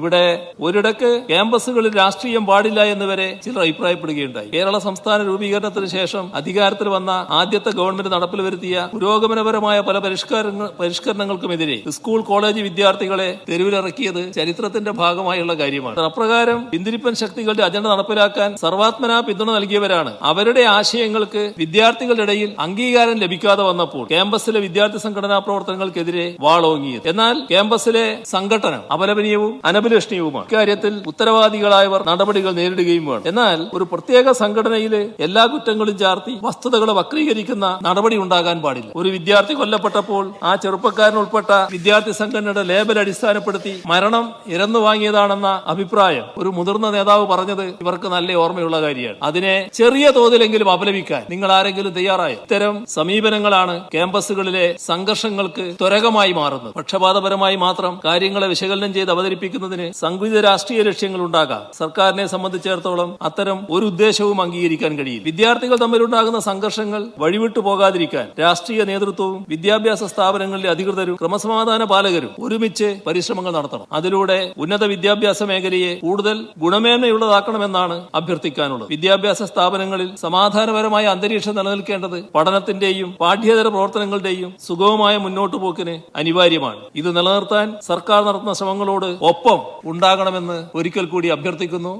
ഇവിടെ ഒരിടക്ക് ക്യാമ്പസുകളിൽ രാഷ്ട്രീയം പാടില്ല എന്ന് വരെ ചിലർ അഭിപ്രായപ്പെടുകയുണ്ടായി. കേരള സംസ്ഥാന രൂപീകരണത്തിന് ശേഷം അധികാരത്തിൽ വന്ന ആദ്യത്തെ ഗവൺമെന്റ് നടപ്പിൽ വരുത്തിയ പുരോഗമനപരമായ പല പരിഷ്കാരങ്ങൾ പരിഷ്കരണങ്ങൾക്കുമെതിരെ സ്കൂൾ കോളേജ് വിദ്യാർത്ഥികളെ തെരുവിലിറക്കിയത് ചരിത്രത്തിന്റെ ഭാഗമായുള്ള കാര്യമാണ്. അപ്രകാരം പിന്തിരിപ്പൻ ശക്തികളുടെ അജണ്ട നടപ്പിലാക്കാൻ സർവാത്മനാ പിന്തുണ നൽകിയവരാണ്. അവരുടെ ആശയങ്ങൾക്ക് വിദ്യാർത്ഥികളുടെ ഇടയിൽ അംഗീകാരം ലഭിക്കാതെ വന്നപ്പോൾ ക്യാമ്പസിലെ വിദ്യാർത്ഥി സംഘടനാ പ്രവർത്തനങ്ങൾക്കെതിരെ വാളോങ്ങിയത്. എന്നാൽ ക്യാമ്പസിലെ സംഘടന അപലപനീയവും അനഭിലഷണീയവുമാണ് ഇക്കാര്യത്തിൽ ഉത്തരവാദികളായവർ നടപടികൾ നേരിടുകയും വേണം. എന്നാൽ ഒരു പ്രത്യേക സംഘടനയിലെ എല്ലാ കുറ്റങ്ങളും ചാർത്തി വസ്തുതകളെ വക്രീകരിക്കുന്ന നടപടി ഉണ്ടാകാൻ പാടില്ല. ഒരു വിദ്യാർത്ഥി കൊല്ലപ്പെട്ടപ്പോൾ ആ ചെറുപ്പക്കാരൻ ഉൾപ്പെട്ട വിദ്യാർത്ഥി സംഘടനയുടെ ലേബൽ അടിസ്ഥാനപ്പെടുത്തി മരണം ഇരന്നു വാങ്ങിയതാണെന്ന അഭിപ്രായം ഒരു മുതിർന്ന നേതാവ് പറഞ്ഞത് ഇവർക്ക് നല്ല ഓർമ്മയുള്ള കാര്യമാണ്. അതിനെ ചെറിയ തോതിലെങ്കിലും അപലപിക്കാൻ നിങ്ങൾ ആരെങ്കിലും തയ്യാറായ? ഇത്തരം സമീപനങ്ങളാണ് ക്യാമ്പസുകളിലെ സംഘർഷങ്ങൾക്ക് ത്വരകമായി മാറുന്നത്. പക്ഷപാതപരമായി മാത്രം കാര്യങ്ങളെ വിശകലനം ചെയ്ത് അവതരിപ്പിക്കുന്നതിന് സങ്കുചിത രാഷ്ട്രീയ ലക്ഷ്യങ്ങൾ ഉണ്ടാകാം. സർക്കാരിനെ സംബന്ധിച്ചിടത്തോളം അത്തരം ഒരു ഉദ്ദേശവും അംഗീകരിക്കാൻ കഴിയും വിദ്യാർത്ഥികൾ തമ്മിലുണ്ടാകുന്ന സംഘർഷങ്ങൾ വഴിവിട്ടു പോകാതിരിക്കാൻ രാഷ്ട്രീയ നേതൃത്വവും വിദ്യാഭ്യാസ സ്ഥാപനങ്ങളിലെ അധികൃതരും ക്രമസമാധാന പാലകരും ഒരുമിച്ച് പരിശ്രമങ്ങൾ നടത്തണം. അതിലൂടെ ഉന്നത വിദ്യാഭ്യാസ മേഖലയെ കൂടുതൽ ഗുണമേന്മയുള്ളതാക്കണമെന്നാണ് അഭ്യർത്ഥിക്കാനുള്ളത്. വിദ്യാഭ്യാസ സ്ഥാപനങ്ങളിൽ സമാധാനപരമായ അന്തരീക്ഷം നിലനിൽക്കേണ്ടത് പഠനത്തിന്റെയും പാഠ്യേതര പ്രവർത്തനങ്ങളുടെയും സുഗമമായ മുന്നോട്ടുപോക്കിന് അനിവാര്യമാണ്. ഇത് നിലനിർത്താൻ സർക്കാർ നടത്തുന്ന ശ്രമങ്ങളോട് ഒപ്പം ഉണ്ടാകണമെന്ന് ഒരിക്കൽ കൂടി അഭ്യർത്ഥിക്കുന്നു.